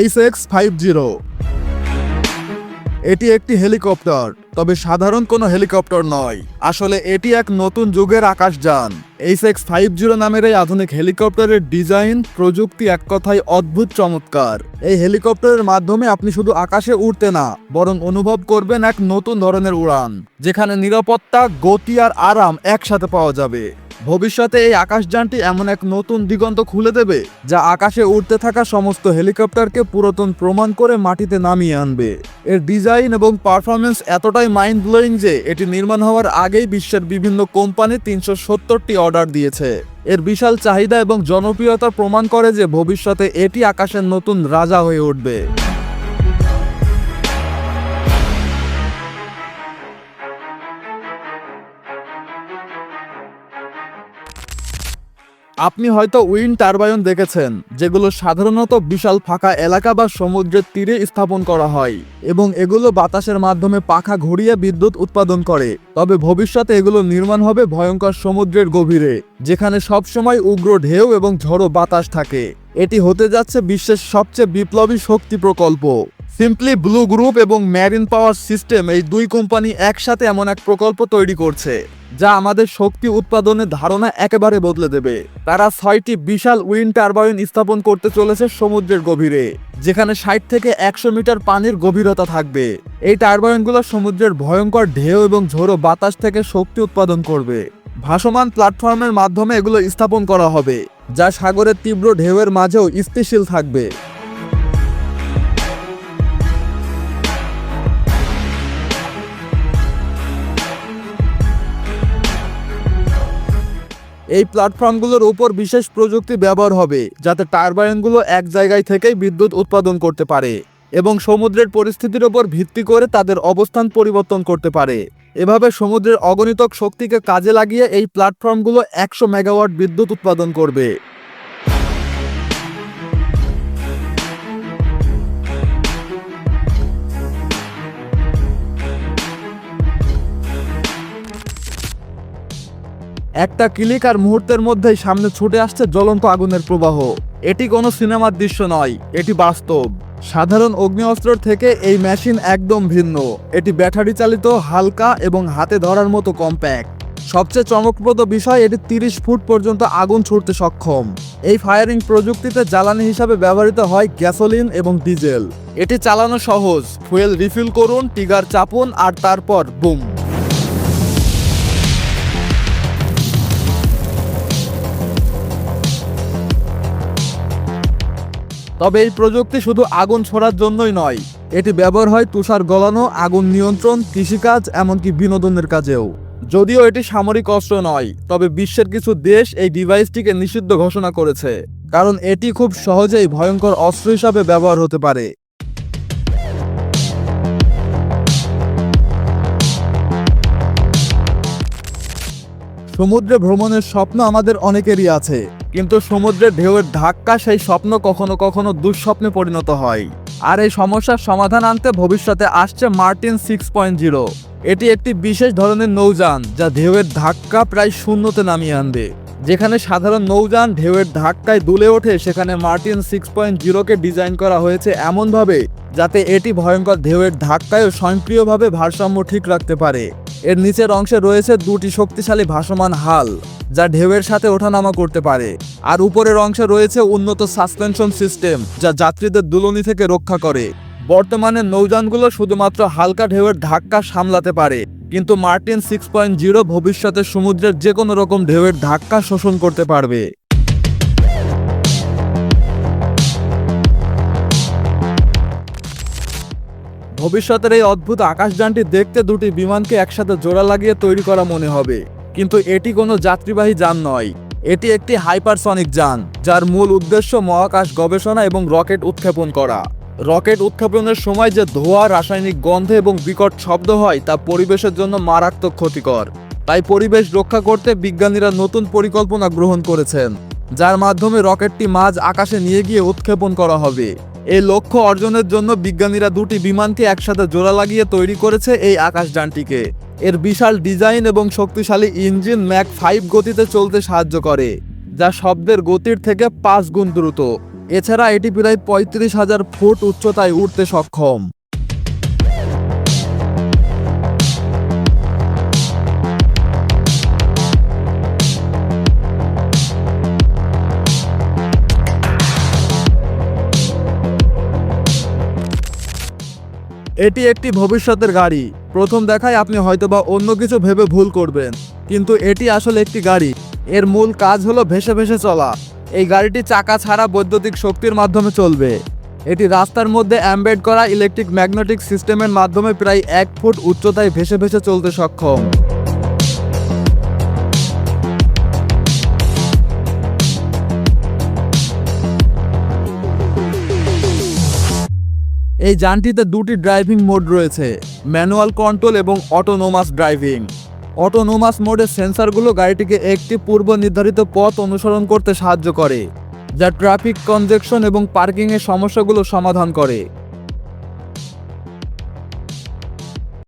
H X five zero এটি একটি helicopter, তবে সাধারণ কোনো হেলিকপ্টার নয়। আসলে এটি এক নতুন যুগের আকাশযান। এইচ এক্স ফাইভ জিরো নামের এই আধুনিক হেলিকপ্টারের ডিজাইন, প্রযুক্তি এক কথায় অদ্ভুত চমৎকার। এই হেলিকপ্টারের মাধ্যমে আপনি শুধু আকাশে উড়তে না, বরং অনুভব করবেন এক নতুন ধরনের উড়ান, যেখানে নিরাপত্তা, গতি আর আরাম একসাথে পাওয়া যাবে। ভবিষ্যতে এই আকাশযানটি এমন এক নতুন দিগন্ত খুলে দেবে, যা আকাশে উড়তে থাকা সমস্ত হেলিকপ্টারকে পুরাতন প্রমাণ করে মাটিতে নামিয়ে আনবে। এর ডিজাইন এবং পারফরমেন্স এতটাই মাইন্ড ব্লোয়িং যে এটি নির্মাণ হওয়ার আগেই বিশ্বের বিভিন্ন কোম্পানি তিনশো সত্তরটি অর্ডার দিয়েছে। এর বিশাল চাহিদা এবং জনপ্রিয়তা প্রমাণ করে যে ভবিষ্যতে এটি আকাশের নতুন রাজা হয়ে উঠবে। আপনি হয়তো উইন্ড টারবাইন দেখেছেন, যেগুলো সাধারণত বিশাল ফাঁকা এলাকা বা সমুদ্রের তীরে স্থাপন করা হয় এবং এগুলো বাতাসের মাধ্যমে পাখা ঘুরিয়ে বিদ্যুৎ উৎপাদন করে। তবে ভবিষ্যতে এগুলো নির্মাণ হবে ভয়ঙ্কর সমুদ্রের গভীরে, যেখানে সবসময় উগ্র ঢেউ এবং ঝড়ো বাতাস থাকে। এটি হতে যাচ্ছে বিশ্বের সবচেয়ে বিপ্লবী শক্তি প্রকল্প। সিম্পলি ব্লু গ্রুপ এবং ম্যারিন পাওয়ার সিস্টেম এই দুই কোম্পানি একসাথে এমন এক প্রকল্প তৈরি করছে, যা আমাদের শক্তি উৎপাদনের ধারণা একেবারে বদলে দেবে। তারা ছয়টি বিশাল উইন্ড টারবাইন স্থাপন করতে চলেছে সমুদ্রের গভীরে, যেখানে ষাট থেকে একশো মিটার পানির গভীরতা থাকবে। এই টারবাইনগুলো সমুদ্রের ভয়ঙ্কর ঢেউ এবং ঝোড়ো বাতাস থেকে শক্তি উৎপাদন করবে। ভাসমান প্ল্যাটফর্মের মাধ্যমে এগুলো স্থাপন করা হবে, যা সাগরের তীব্র ঢেউয়ের মাঝেও স্থিতিশীল থাকবে। এই প্ল্যাটফর্মগুলোর উপর বিশেষ প্রযুক্তি ব্যবহার হবে, যাতে টারবাইনগুলো এক জায়গায় থেকেই বিদ্যুৎ উৎপাদন করতে পারে এবং সমুদ্রের পরিস্থিতির উপর ভিত্তি করে তাদের অবস্থান পরিবর্তন করতে পারে। এভাবে সমুদ্রের অগণিতক শক্তিকে কাজে লাগিয়ে এই প্ল্যাটফর্মগুলো একশো মেগাওয়াট বিদ্যুৎ উৎপাদন করবে। একটা ক্লিক আর মুহূর্তের মধ্যেই সামনে ছুটে আসছে জ্বলন্ত আগুনের প্রবাহ। এটি কোনো সিনেমার দৃশ্য নয়, এটি বাস্তব। সাধারণ অগ্নিঅস্ত্র থেকে এই মেশিন একদম ভিন্ন। এটি ব্যাটারি চালিত, হালকা এবং হাতে ধরার মতো কম্প্যাক্ট। সবচেয়ে চমকপ্রদ বিষয়, এটি তিরিশ ফুট পর্যন্ত আগুন ছুটতে সক্ষম। এই ফায়ারিং প্রযুক্তিতে জ্বালানি হিসাবে ব্যবহৃত হয় গ্যাসোলিন এবং ডিজেল। এটি চালানো সহজ, ফুয়েল রিফিল করুন, টিগার চাপুন, আর তারপর বুম। তবে এই প্রযুক্তি শুধু আগুন ছড়ার জন্যই নয়, এটি ব্যবহার হয় তুষার গলানো, আগুন নিয়ন্ত্রণ, কৃষিকাজ, এমনকি বিনোদনের কাজেও। যদিও এটি সামরিক অস্ত্র নয়, তবে বিশ্বের কিছু দেশ এই ডিভাইসটিকে নিষিদ্ধ ঘোষণা করেছে, কারণ এটি খুব সহজেই ভয়ঙ্কর অস্ত্র হিসাবে ব্যবহার হতে পারে। সমুদ্রে ভ্রমণের স্বপ্ন আমাদের অনেকেরই আছে কিন্তু সমুদ্রের ঢেউয়ের ধাক্কা সেই স্বপ্ন কখনো কখনো দুঃস্বপ্নে পরিণত হয়। আর এই সমস্যার সমাধান আনতে ভবিষ্যতে আসছে মার্টিন সিক্স পয়েন্ট জিরো। এটি একটি বিশেষ ধরনের নৌযান যা ঢেউয়ের ধাক্কা প্রায় শূন্যতে নামিয়ে আনবে। যেখানে সাধারণ নৌযান ঢেউয়ের ধাক্কায় দুলে ওঠে, সেখানে মার্টিন সিক্স পয়েন্ট জিরোকে ডিজাইন করা হয়েছে এমনভাবে যাতে এটি ভয়ঙ্কর ঢেউয়ের ধাক্কায়ও স্বয়ংক্রিয়ভাবে ভারসাম্য ঠিক রাখতে পারে। এর নিচের অংশে রয়েছে দুটি শক্তিশালী ভাসমান হাল, যা ঢেউয়ের সাথে ওঠানামা করতে পারে। আর উপরের অংশে রয়েছে উন্নত সাসপেনশন সিস্টেম, যা যাত্রীদের দুলনি থেকে রক্ষা করে। বর্তমানে নৌযানগুলো শুধুমাত্র হালকা ঢেউয়ের ধাক্কা সামলাতে পারে, কিন্তু মার্টিন সিক্স পয়েন্ট জিরো ভবিষ্যতে সমুদ্রের যে কোনো রকম ঢেউয়ের ধাক্কা শোষণ করতে পারবে। ভবিষ্যতের এই অদ্ভুত আকাশযানটি দেখতে দুটি বিমানকে একসাথে জোড়া লাগিয়ে তৈরি করা মনে হবে। কিন্তু এটি কোনো যাত্রীবাহী যান নয়। এটি একটি হাইপারসনিক যান, যার মূল উদ্দেশ্য মহাকাশ গবেষণা এবং রকেট উৎক্ষেপণ করা। রকেট উৎক্ষেপণের সময় যে ধোঁয়া, রাসায়নিক গন্ধে এবং বিকট শব্দ হয়, তা পরিবেশের জন্য মারাত্মক ক্ষতিকর। তাই পরিবেশ রক্ষা করতে বিজ্ঞানীরা নতুন পরিকল্পনা গ্রহণ করেছেন, যার মাধ্যমে রকেটটি মাঝ আকাশে নিয়ে গিয়ে উৎক্ষেপণ করা হবে। এই লক্ষ্য অর্জনের জন্য বিজ্ঞানীরা দুটি বিমানকে একসাথে জোড়া লাগিয়ে তৈরি করেছে এই আকাশযানটিকে এর বিশাল ডিজাইন এবং শক্তিশালী ইঞ্জিন ম্যাক ফাইভ গতিতে চলতে সাহায্য করে, যা শব্দের গতির থেকে পাঁচ গুণ দ্রুত। এছাড়া এটি প্রায় পঁয়ত্রিশ হাজার ফুট উচ্চতায় উঠতে সক্ষম। এটি একটি ভবিষ্যতের গাড়ি। প্রথম দেখায় আপনি হয়তোবা অন্য কিছু ভেবে ভুল করবেন। কিন্তু এটি আসলে একটি গাড়ি। এর মূল কাজ হলো ভেসে ভেসে চলা। এই গাড়িটি চাকা ছাড়া বৈদ্যুতিক শক্তির মাধ্যমে চলবে। এটি রাস্তার মধ্যে অ্যাম্বেড করা ইলেকট্রিক ম্যাগনেটিক সিস্টেমের মাধ্যমে প্রায় এক ফুট উচ্চতায় ভেসে ভেসে চলতে সক্ষম। এই যানটিতে দুটি ড্রাইভিং মোড রয়েছে, ম্যানুয়াল কন্ট্রোল এবং অটোনোমাস ড্রাইভিং। অটোনোমাস মোডের সেন্সারগুলো গাড়িটিকে একটি পূর্ব নির্ধারিত পথ অনুসরণ করতে সাহায্য করে, যা ট্রাফিক কনজেকশন এবং পার্কিংয়ের সমস্যাগুলো সমাধান করে।